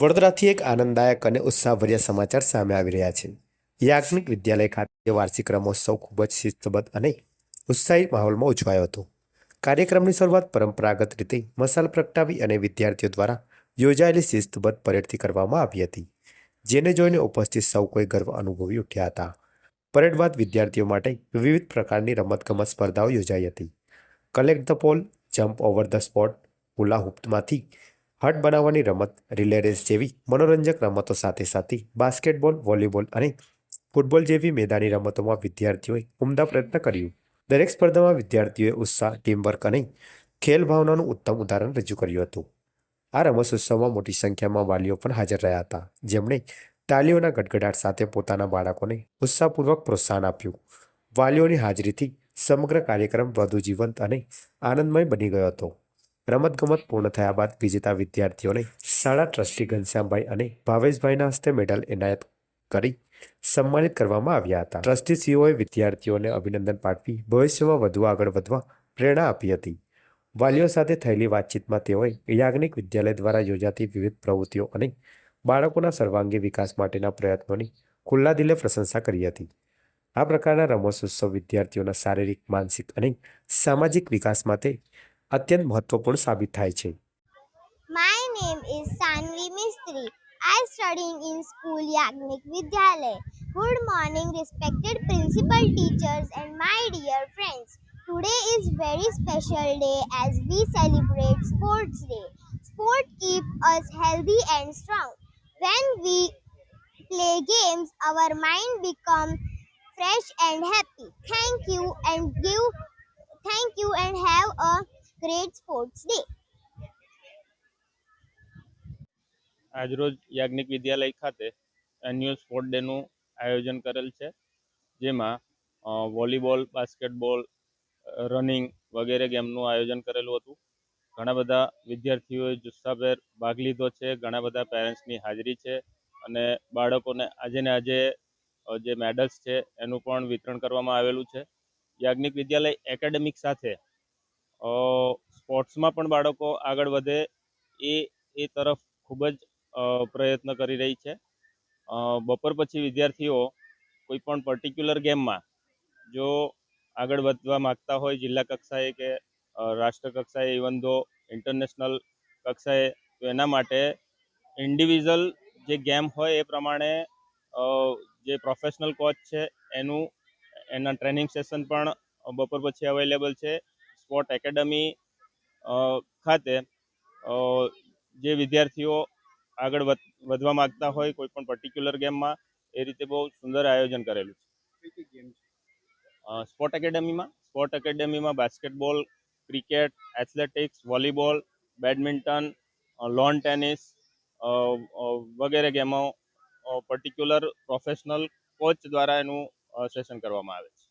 વડોદરાથી એક આનંદદાયક અને ઉત્સાહભર્યા સમાચાર સામે આવી રહ્યા છે. યાજ્ઞિક વિદ્યાલય ખાતે વાર્ષિક રમોત્સવ ખૂબ જ શિસ્તબદ્ધ અને ઉત્સાહી માહોલમાં ઉજવાયો હતો. કાર્યક્રમની શરૂઆત પરંપરાગત રીતે મસાલ પ્રગટાવી અને વિદ્યાર્થીઓ દ્વારા યોજાયેલી શિસ્તબદ્ધ પરેડથી કરવામાં આવી હતી, જેને જોઈને ઉપસ્થિત સૌ કોઈ ગર્વ અનુભવી ઉઠ્યા હતા. પરેડ બાદ વિદ્યાર્થીઓ માટે વિવિધ પ્રકારની રમતગમત સ્પર્ધાઓ યોજાઈ હતી. Collect the pole jump over the spot hula હુપમાંથી hut બનાવવાની રમત, રિલે રેસ જેવી મનોરંજક રમતો સાથે સાથે બાસ્કેટબોલ, વોલીબોલ અને ફૂટબોલ જેવી મેદાની રમતોમાં વિદ્યાર્થીઓએ ઉમદા પ્રયત્ન કર્યું. દરેક સ્પર્ધામાં વિદ્યાર્થીઓએ ઉત્સાહ, ટીમવર્ક અને ખેલ ભાવનાનું ઉત્તમ ઉદાહરણ રજૂ કર્યું હતું. આ રમતોત્સવમાં મોટી સંખ્યામાં વાલીઓ પણ હાજર રહ્યા હતા. જેમણે તાલીઓના ગડગડાટ સાથે પોતાના બાળકોને ઉત્સાહપૂર્વક પ્રોત્સાહન આપ્યું. વાલીઓની હાજરીથી સમગ્ર કાર્યક્રમ વધુ જીવંત અને આનંદમય બની ગયો હતો. રમતગમત પૂર્ણ થયા બાદ વિજેતા વિદ્યાર્થીઓને શાળા ટ્રસ્ટી ઘનશ્યામભાઈ અને ભાવેશભાઈના હસ્તે મેડલ એનાયત કરી સન્માનિત કરવામાં આવ્યા હતા. ટ્રસ્ટીસીઓએ વિદ્યાર્થીઓને અભિનંદન પાઠવી ભવિષ્યમાં વધુ આગળ વધવા પ્રેરણા આપી હતી. વાલીઓ સાથે થયેલી વાતચીતમાં તેઓએ યાજ્ઞિક વિદ્યાલય દ્વારા યોજાતી વિવિધ પ્રવૃત્તિઓ અને બાળકોના સર્વાંગી વિકાસ માટેના પ્રયત્નોની ખુલ્લા દિલે પ્રશંસા કરી હતી. આ પ્રકારના રમોત્સવ વિદ્યાર્થીઓના શારીરિક, માનસિક અને સામાજિક વિકાસ માટે અત્યંત મહત્વપૂર્ણ સાબિત થાય છે My name is Sanvi Mistry. I studying in school Yagnik Vidyalay. Good morning respected principal teachers and my dear friends. Today is very special day as we celebrate sports day. Sport keep us healthy and strong. When we play games our mind become fresh and happy. Thank you and give thank you and have a great sports day આજરોજ યાજ્ઞિક વિદ્યાલય ખાતે annual sport ડેનું આયોજન કરેલ છે. જેમાં volleyball basketball running વગેરે ગેમનું આયોજન કરેલું હતું. ઘણા બધા વિદ્યાર્થીઓએ જુસ્સાભેર ભાગ લીધો છે. ઘણા બધા પેરેન્ટ્સની હાજરી છે અને બાળકોને આજે ને આજે જે મેડલ્સ છે એનું પણ વિતરણ કરવામાં આવેલું છે. યાજ્ઞિક વિદ્યાલય એકેડેમિક સાથે સ્પોર્ટ્સમાં પણ બાળકો આગળ વધે એ એ તરફ ખૂબ જ પ્રયત્ન કરી રહી છે. બપોર પછી વિદ્યાર્થીઓ કોઈ પણ પર્ટિક્યુલર ગેમમાં જો આગળ વધવા માગતા હોય જિલ્લા કક્ષાએ કે રાષ્ટ્ર કક્ષાએ ઇવન ધો ઇન્ટરનેશનલ કક્ષાએ, તો એના માટે ઇન્ડિવિઝ્યુઅલ જે ગેમ હોય એ પ્રમાણે જે પ્રોફેશનલ કોચ છે એનું, એના ટ્રેનિંગ સેશન પણ બપોર પછી અવેલેબલ છે. સ્પોર્ટ એકેડમી ખાતે જે વિદ્યાર્થીઓ આગળ વધ વધવા માગતા હોય કોઈ પણ પર્ટિક્યુલર ગેમમાં એ રીતે બહુ સુંદર આયોજન કરેલું છે. સ્પોર્ટ એકેડમીમાં sport એકેડમીમાં basketball cricket athletics volleyball badminton lawn tennis વગેરે ગેમો પર્ટિક્યુલર પ્રોફેશનલ કોચ દ્વારા એનું સેશન કરવામાં આવે છે.